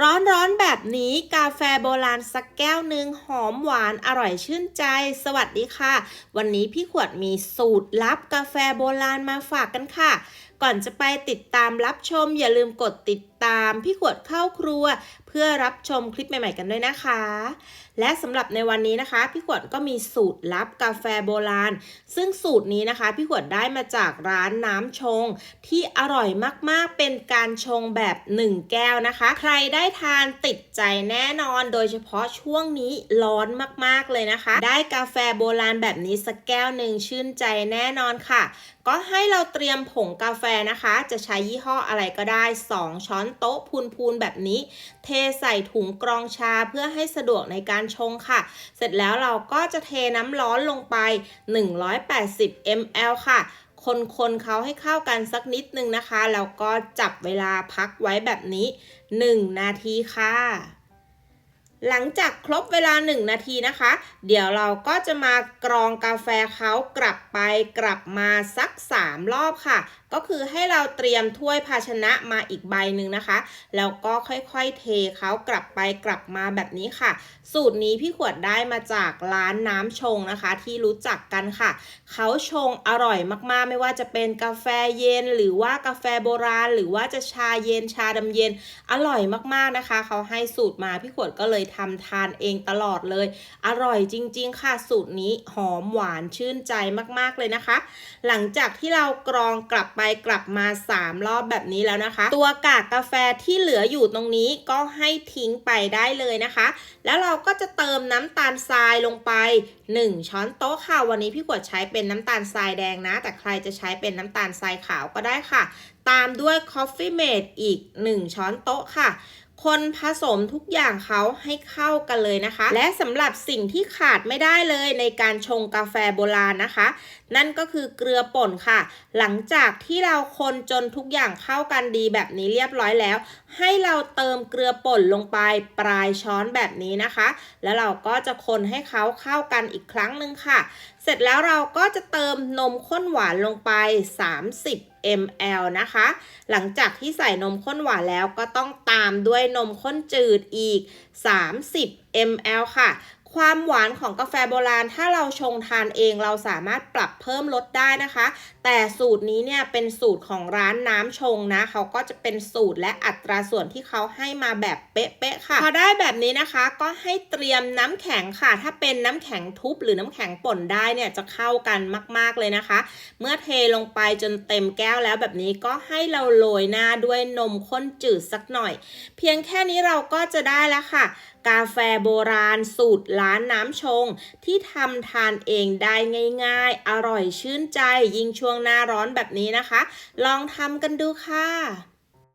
ร้อนๆแบบนี้กาแฟโบราณสักแก้วหนึ่งหอมหวานอร่อยชื่นใจ สวัสดีค่ะ วันนี้พี่ขวดมีสูตรลับกาแฟโบราณมาฝากกันค่ะ ก่อนจะไปติดตามรับชม อย่าลืมกดติดตามพี่ขวดเข้าครัว เพื่อรับชมคลิปใหม่ ๆ กันด้วยนะคะ และสำหรับในวันนี้นะคะ พี่ขวดก็มีสูตรลับกาแฟโบราณ ซึ่งสูตรนี้นะคะ พี่ขวดได้มาจากร้านน้ำชง ที่อร่อยมากๆเป็นการชงแบบ 1 แก้วนะคะ ใครได้ทานติดใจแน่นอน โดยเฉพาะช่วงนี้ร้อนมากๆเลยนะคะ ได้กาแฟโบราณแบบนี้สักแก้วหนึ่งชื่นใจแน่นอนค่ะ ก็ให้เราเตรียมผงกาแฟนะคะ จะใช้ยี่ห้ออะไรก็ได้ 2 ช้อนโต๊ะพูนๆแบบนี้ เทใส่ถุงกรองชาเพื่อให้สะดวกในการชงค่ะ เสร็จแล้วเราก็จะเทน้ำร้อนลงไป 180 ml ค่ะคนๆเขาให้เข้ากันสักนิดนึงนะคะ แล้วก็จับเวลาพักไว้แบบนี้ 1 นาทีค่ะ หลังจากครบเวลา 1 นาทีนะคะ เดี๋ยวเราก็จะมากรองกาแฟเขากลับไปกลับมาสัก 3 รอบค่ะ ก็คือให้เราเตรียมถ้วยภาชนะมาอีกใบหนึ่งนะคะ แล้วก็ค่อยๆเทเขากลับไปกลับมาแบบนี้ค่ะ สูตรนี้พี่ขวดได้มาจากร้านน้ำชงนะคะ ที่รู้จักกันค่ะ เขาชงอร่อยมากๆ ไม่ว่าจะเป็นกาแฟเย็น หรือว่ากาแฟโบราณ หรือว่าจะชาเย็นชาดำเย็น อร่อยมากๆนะคะ เขาให้สูตรมาพี่ขวดก็เลยทำทานเองตลอดเลย อร่อยจริง ๆ ค่ะสูตรนี้หอมหวานชื่นใจมากๆเลยนะคะ หลังจากที่เรากรองกลับไปกลับมา 3 รอบแบบนี้แล้วนะคะ ตัวกากกาแฟที่เหลืออยู่ตรงนี้ก็ให้ทิ้งไปได้เลยนะคะ แล้วเราก็จะเติมน้ำตาลทรายลงไป 1 ช้อนโต๊ะค่ะวันนี้พี่ขวดใช้เป็นน้ำตาลทรายแดงนะ แต่ใครจะใช้เป็นน้ำตาลทรายขาวก็ได้ค่ะ ตามด้วย Coffee Mate อีก 1 ช้อนโต๊ะค่ะ คนผสมทุกอย่างเขาให้เข้ากันเลยนะคะ และสำหรับสิ่งที่ขาดไม่ได้เลยในการชงกาแฟโบราณนะคะ นั่นก็คือเกลือป่นค่ะ หลังจากที่เราคนจนทุกอย่างเข้ากันดีแบบนี้เรียบร้อยแล้ว ให้เราเติมเกลือป่นลงไปปลายช้อนแบบนี้นะคะ แล้วเราก็จะคนให้เขาเข้ากันอีกครั้งหนึ่งค่ะ เสร็จแล้วเราก็จะเติมนมข้นหวานลงไป 30 ml นะคะ หลังจากที่ใส่นมข้นหวานแล้วก็ต้องตามด้วยนมข้นจืดอีก 30 ml ค่ะ ความหวานของกาแฟโบราณ ถ้าเราชงทานเองเราสามารถปรับเพิ่มลดได้นะคะ แต่สูตรนี้เนี่ยเป็นสูตรของร้านน้ำชงนะ เขาก็จะเป็นสูตรและอัตราส่วนที่เขาให้มาแบบเป๊ะๆค่ะ พอได้แบบนี้นะคะก็ให้เตรียมน้ำแข็งค่ะ ถ้าเป็นน้ำแข็งทุบหรือน้ำแข็งป่นได้เนี่ยจะเข้ากันมาก ๆเลยนะคะ เมื่อเทลงไปจนเต็มแก้วแล้วแบบนี้ก็ให้เราโรยหน้าด้วยนมข้นจืดสักหน่อย เพียงแค่นี้เราก็จะได้แล้วค่ะ กาแฟโบราณสูตรร้านน้ำชง ที่ทำทานเองได้ง่ายๆ อร่อยชื่นใจยิ่งช่วงหน้าร้อนแบบนี้นะคะ ลองทำกันดูค่ะ